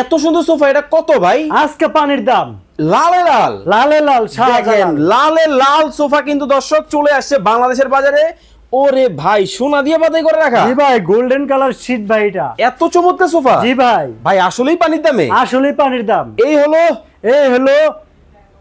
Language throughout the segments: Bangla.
এত সুন্দর সোফা এটা কত ভাই? আজকে পানির দাম। লালে লাল। লালে লাল দেখেন লালে। লাল সোফা কিন্তু দর্শক চলে আসছে বাংলাদেশের বাজারে। ওরে ভাই সোনা দিয়ে বাদাই করে রাখা। জি ভাই গোল্ডেন কালার শীট ভাই এটা। এত চমৎকার সোফা। জি ভাই। ভাই আসলেই পানির দামে। আসলেই পানির দাম। এই হলো এই হলো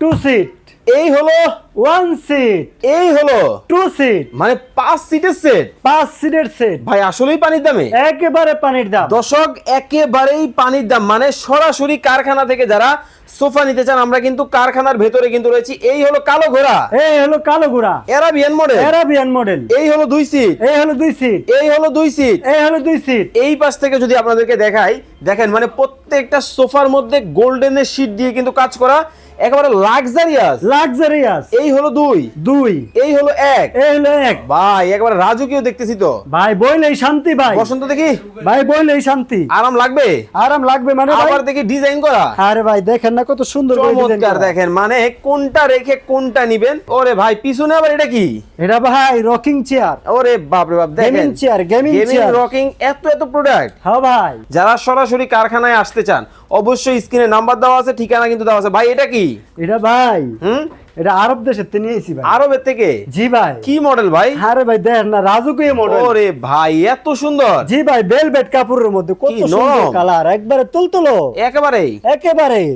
টু সিট এই হলো ওয়ান সিট এই হলো টু সিট মানে পাঁচ সিটের সেট পাঁচ সিটের সেট ভাই আসলেই পানির দামে। একেবারে পানির দাম। দর্শক একেবারেই পানির দাম। মানে সরাসরি কারখানা থেকে যারা সোফা নিতে চান আমরা কিন্তু কারখানার ভেতরে কিন্তু রয়েছি। এই হলো কালো ঘোড়া। এই হলো কালো গুড়া এরাবিয়ান মডেল অ্যারাবিয়ান মডেল এই হলো দুই সিট এই হলো দুই সিট এই হলো দুই সিট এই হলো দুই সিট এই পাশ থেকে যদি আপনাদেরকে দেখাই দেখেন মানে প্রত্যেকটা সোফার মধ্যে গোল্ডেনের শীট দিয়ে কিন্তু কাজ করা। একেবারে লাক্সারিয়াস লাক্সারিয়াস এই হলো দুই। দুই। এই হলো এক। এই হলো এক। ভাই একেবারে রাজকীয় দেখতেছি তো। ভাই বইলেই শান্তি ভাই। বসন্ত দেখি। ভাই বইলেই শান্তি। আরাম লাগবে? আরাম লাগবে মানে আবার দেখি ডিজাইন করা। আরে ভাই দেখেন না কত সুন্দর চমৎকার দেখেন মানে কোনটা রেখে কোনটা নিবেন? ওরে ভাই পিছনে আবার এটা কি? এটা ভাই রকিং চেয়ার ওরে বাপ রে বাপ দেখেন। Gaming chair gaming chair rocking এত এত প্রোডাক্ট হ্যাঁ ভাই। যারা সরাসরি কারখানায় আসতে চান অবশ্যই স্ক্রিনে নাম্বার দেওয়া আছে ঠিকানা কিন্তু দেওয়া আছে। ভাই এটা কি? এটা ভাই হুম? এটা আরব দেশের থেকে নিয়েছি ভাই। আরবের থেকে? জি ভাই। কি মডেল ভাই? আরে ভাই দেখেন না রাজুকীয় মডেল ওরে ভাই এত সুন্দর। জি ভাই বেলভেট কাপড়ের মধ্যে কত সুন্দর কালার একবারে তুলতুলো। একেবারে।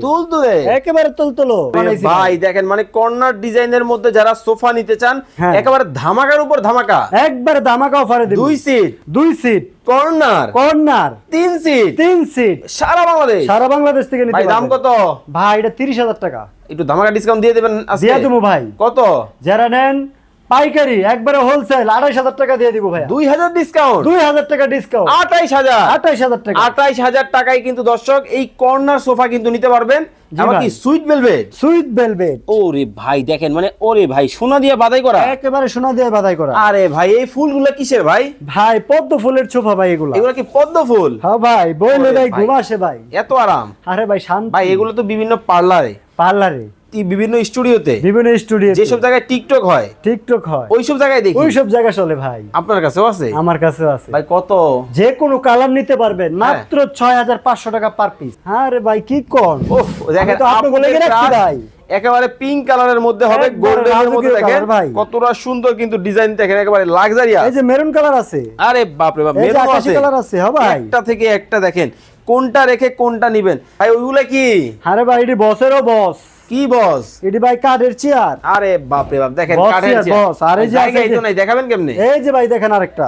তুল তুলে একেবারে তুলতুলো। ভাই। দেখেন মানে কর্নার ডিজাইনের মধ্যে যারা সোফা নিতে চান হ্যাঁ। একেবারে ধামাকার উপর ধামাকা। একবারে ধামাকা অফারে দিব। দুই সিট দুই সিট কর্নার। কর্নার। তিন সিট তিন সিট সারা বাংলাদেশ। সারা বাংলাদেশ থেকে নিতে ভাই দাম কত? ভাই এটা তিরিশ হাজার টাকা। একটু ধামাকা ডিসকাউন্ট দিয়ে দেবেন দিয়ে দেবো ভাই। কত? যারা নেন পাইকারি একবারে হোলসেল আড়াইশ হাজার টাকা দিয়ে দিব ভাই দুই হাজার ডিসকাউন্ট দুই হাজার টাকা ডিসকাউন্ট আঠাইশ হাজার? আঠাইশ হাজার টাকা। আঠাইশ হাজার টাকায় কিন্তু দর্শক এই কর্নার সোফা কিন্তু নিতে পারবেন। কি সুইট ভেলভেট সুইট ওরে ভাই দেখেন মানে ওরে ভাই সোনা দিয়ে বাদাই করা। একেবারে সোনা দিয়ে বাধাই করা। আরে ভাই এই ফুলগুলো কিসের ভাই? ভাই পদ্ম ফুলের ভাই এগুলা। এগুলো কি পদ্ম ফুল? হ্যাঁ ভাই বইলে ওরে ভাই ভাই। ভাই। এত আরাম। আরে ভাই শান্তি। ভাই এগুলো তো বিভিন্ন পার্লারে পার্লারে। বিভিন্ন স্টুডিওতে? বিভিন্ন স্টুডিও যেসব জায়গায় টিকটক হয়? টিকটক হয়। ওইসব জায়গায় দেখি। ওই সব জায়গা চলে ভাই। আপনার কাছেও আছে? আমার কাছে আছে। ভাই কত? যে কোনো কালার নিতে পারবেন। হ্যাঁ। মাত্র ছয় হাজার পাঁচশো টাকা পার পিস। আরে ভাই কি কোন? দেখেন আপনি বলে রাখছি ভাই। একেবারে পিঙ্ক কালারের মধ্যে হবে গোল্ডেনের মধ্যে দেখেন। কতটা সুন্দর কিন্তু ডিজাইন দেখেন একেবারে লাক্সারিয়াস এই যে মেরুন কালার আছে। আরে বাপ রে বাপ আকাশি আছে। কালার আছে হ্যাঁ ভাই। একটা থেকে একটা দেখেন কোনটা রেখে কোনটা নিবেন? ভাই ওইগুলো কি? আরে ভাই এটি বসেরও বস। কি বস? এটি ভাই কাঠের চেয়ার। আরে বাপরে বাপ দেখেন কাঠের চেয়ার, বস আরে যে নাই দেখাবেন কেমনে? এই যে ভাই দেখেন আরেকটা।